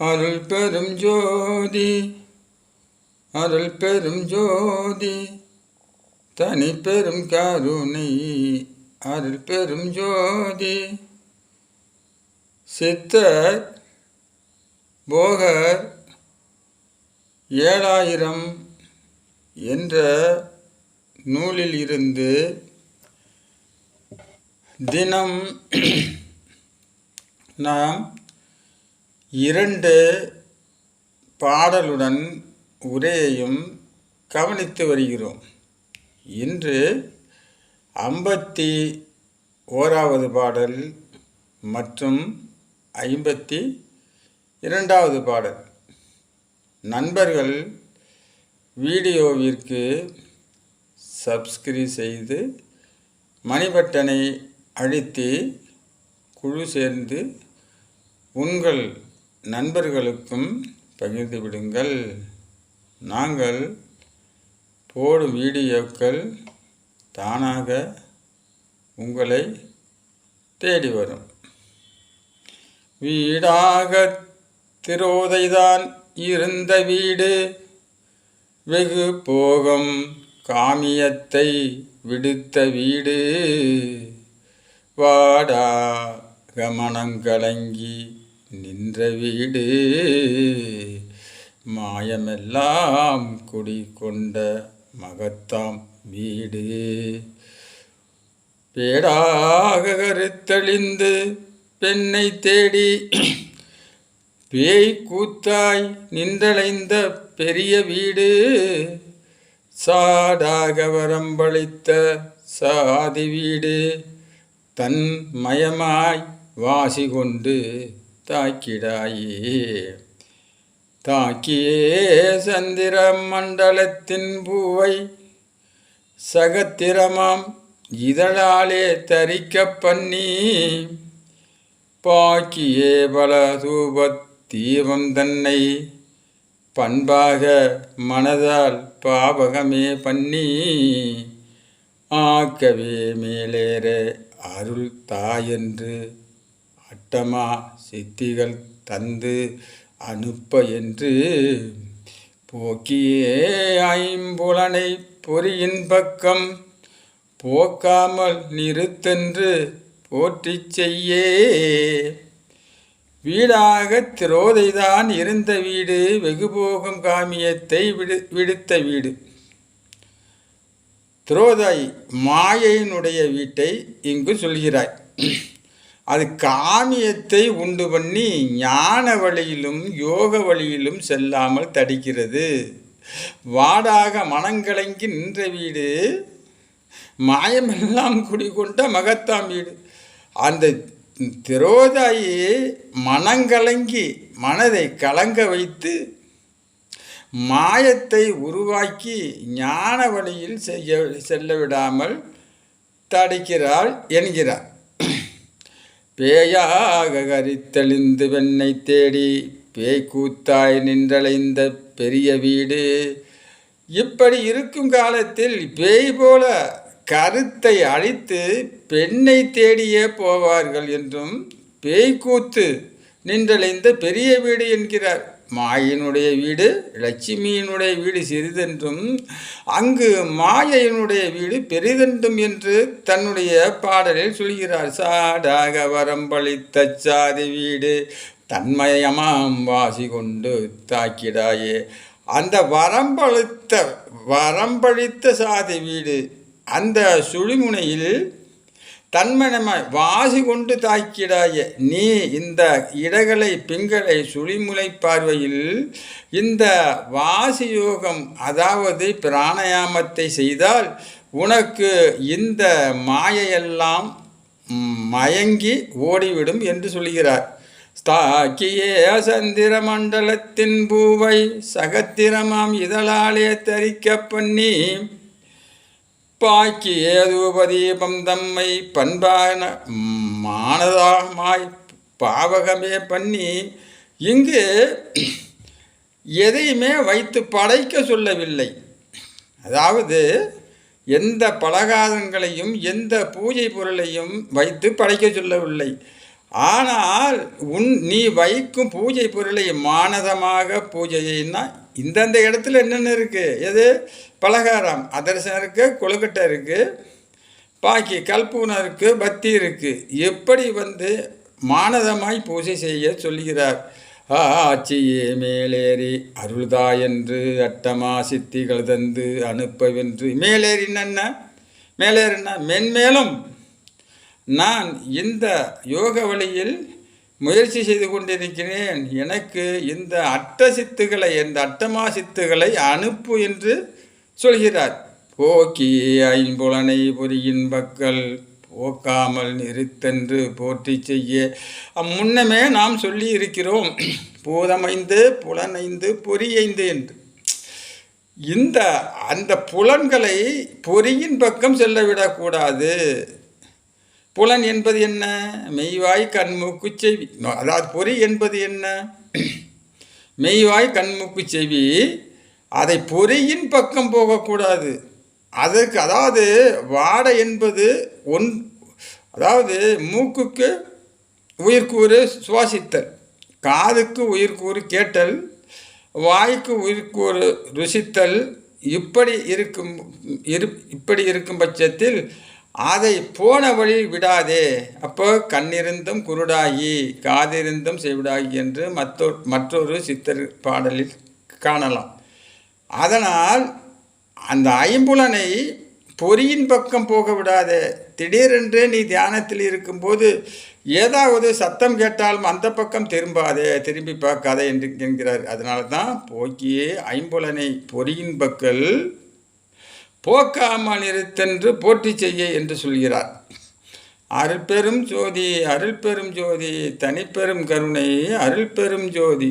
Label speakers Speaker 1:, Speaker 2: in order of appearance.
Speaker 1: அருள் பெரும் ஜோதி அருள் பெரும் ஜோதி. தனி பெரும் கருணை அருள் பெரும் ஜோதி. சித்தர் போகர் ஏழாயிரம் என்ற நூலில் இருந்து தினம் நாம் இரண்டு பாடலுடன் உரையையும் கவனித்து வருகிறோம். இன்று ஐம்பத்தி ஓராவது பாடல் மற்றும் ஐம்பத்தி இரண்டாவது பாடல். நண்பர்கள் வீடியோவிற்கு சப்ஸ்கிரைப் செய்து மணிபட்டனை அழுத்தி குழு சேர்ந்து உங்கள் நண்பர்களுக்கும் பகிர்ந்து விடுங்கள். நாங்கள் போடும் வீடியோக்கள் தானாக உங்களை தேடி வரும். வீடாக திரோதைதான் இருந்த வீடு. வெகு போகம் காமியத்தை விடுத்த வீடு. வாடா கமனங்கலங்கி நின்ற வீடு மாயமெல்லாம் குடிகொண்ட மகத்தாம் வீடு. பேடாக கருத்தழிந்து பெண்ணை தேடி பேய் கூத்தாய் நின்றலைந்த பெரிய வீடு. சாடாக வரம்பளித்த சாதி வீடு. தன் மயமாய் வாசி கொண்டு தாக்கிடாயே. தாக்கியே சந்திர மண்டலத்தின் பூவை சகத்திரமாம் இதழாலே தரிக்க பண்ணி. பாக்கியே பல தூபத் தீபம் தன்னை பண்பாக மனதால் பாவகமே பண்ணி. ஆக்கவே மேலேற அருள் தாயென்று அட்டமா சித்திகள் தந்து அனுப்ப என்று போக்கியே ஐம்புலனை பொறியின் பக்கம். போக்காமல் நிறுத்தென்று போற்றி செய்யே. வீடாக திரோதைதான் இருந்த வீடு வெகுபோகம் காமியத்தை விடு விடுத்த வீடு. திரோதாய் மாயையினுடைய வீட்டை இங்கு சொல்கிறாய். அது காமியத்தை உண்டு பண்ணி ஞான வழியிலும் யோக வழியிலும் செல்லாமல் தடிக்கிறது. வாடாக மனங்கலங்கி நின்ற வீடு மாயமெல்லாம் குடிகொண்ட மகத்தாம் வீடு. அந்த திரோதாயி மனங்கலங்கி மனதை கலங்க வைத்து மாயத்தை உருவாக்கி ஞான வழியில் செய்ய செல்ல விடாமல் தடுக்கிறாள் என்கிறார். பேயாக கரித்தெளிந்து வெண்ணை தேடி பேய் கூத்தாய் நின்றலைந்த பெரிய வீடு. இப்படி இருக்கும் காலத்தில் பேய் போல கருத்தை அழித்து பெண்ணை தேடியே போவார்கள் என்றும் பேய்க்கூத்து நின்றலைந்த பெரிய வீடு என்கிறார். மாயினுடைய வீடு லட்சுமியினுடைய வீடு சிறிதென்றும் அங்கு மாயையினுடைய வீடு பெரிதென்றும் என்று தன்னுடைய பாடலில் சொல்கிறார். சாடாக வரம்பளித்த சாதி வீடு தன்மயமாம் வாசி கொண்டு தாக்கிடாயே. அந்த வரம்பழுத்த வரம்பழித்த சாதி வீடு அந்த சுழிமுனையில் தன்மனமாய் வாசி கொண்டு தாக்கிடாய நீ இந்த இடகளை பிங்களை சுழிமுலை பார்வையில் இந்த வாசி யோகம் அதாவது பிராணயாமத்தை செய்தால் உனக்கு இந்த மாயையெல்லாம் மயங்கி ஓடிவிடும் என்று சொல்கிறார். தாக்கியே சந்திர மண்டலத்தின் பூவை சகத்திரமாம் இதழாலே தரிக்க பண்ணி பாக்கி ஏதுபதீபம் தம்மை பண்பான மானதாகமாய் பாவகமே பண்ணி இங்கு எதையுமே வைத்து படைக்க சொல்லவில்லை. அதாவது எந்த பலகாரங்களையும் எந்த பூஜை பொருளையும் வைத்து படைக்க சொல்லவில்லை. ஆனால் உன் நீ வைக்கும் பூஜை பொருளை மானதமாக பூஜைன்னா இந்தந்த இடத்துல என்னென்ன இருக்குது எது? பலகாரம் அதர்சனம் இருக்குது கொழுக்கட்டை இருக்குது பாக்கி கல்பூனம் இருக்குது பத்தி இருக்குது எப்படி வந்து மானதமாய் பூஜை செய்ய சொல்கிறார் ஆட்சியே மேலேறி அருள்தா என்று அட்டமா சித்திகள் தந்து அனுப்பவென்று மேலேறின்னு என்ன? மேலேறினா? மென்மேலும் நான் இந்த யோக வழியில் முயற்சி செய்து கொண்டிருக்கிறேன். எனக்கு இந்த அட்ட சித்துகளை இந்த அட்டமா சித்துகளை அனுப்பு என்று சொல்கிறார். போக்கி ஐம்புலனை பொறியின் பக்கல் போக்காமல் நிறுத்தென்று போற்றி செய்ய. முன்னமே நாம் சொல்லி இருக்கிறோம் பூதமைந்து புலனைந்து பொறியைந்து என்று. இந்த அந்த புலன்களை பொறியின் பக்கம் செல்ல விடக்கூடாது புலன் என்பது என்ன? மெய்வாய் கண்மூக்கு செவி அதாவது பொறி என்பது என்ன? மெய்வாய் கண்மூக்கு செவி அதை பொறியின் பக்கம் போகக்கூடாது. அதற்கு அதாவது வாடை என்பது ஒன் அதாவது மூக்குக்கு உயிர்க்கூறு சுவாசித்தல் காதுக்கு உயிர்க்கூறு கேட்டல் வாய்க்கு உயிர்கூறு ருசித்தல் இப்படி இருக்கும் இரு இப்படி இருக்கும் பட்சத்தில் அதை போன வழி விடாதே. அப்போ கண்ணிருந்தும் குருடாகி காதிருந்தும் செவிடாகி என்று மற்றொரு மற்றொரு சித்தர் பாடலில் காணலாம். அதனால் அந்த ஐம்புலனை பொறியின் பக்கம் போக விடாதே. திடீரென்று நீ தியானத்தில் இருக்கும்போது ஏதாவது சத்தம் கேட்டாலும் அந்த பக்கம் திரும்பாதே திரும்பி பார்க்காதே என்று என்கிறார். அதனால தான் போக்கியே ஐம்புலனை பொறியின் பக்கல் போக்காமல் இருத்தென்று போற்றி செய்ய என்று சொல்கிறார். அருள் பெரும் ஜோதி அருள் பெரும் ஜோதி தனிப்பெரும் கருணை அருள் பெரும் ஜோதி.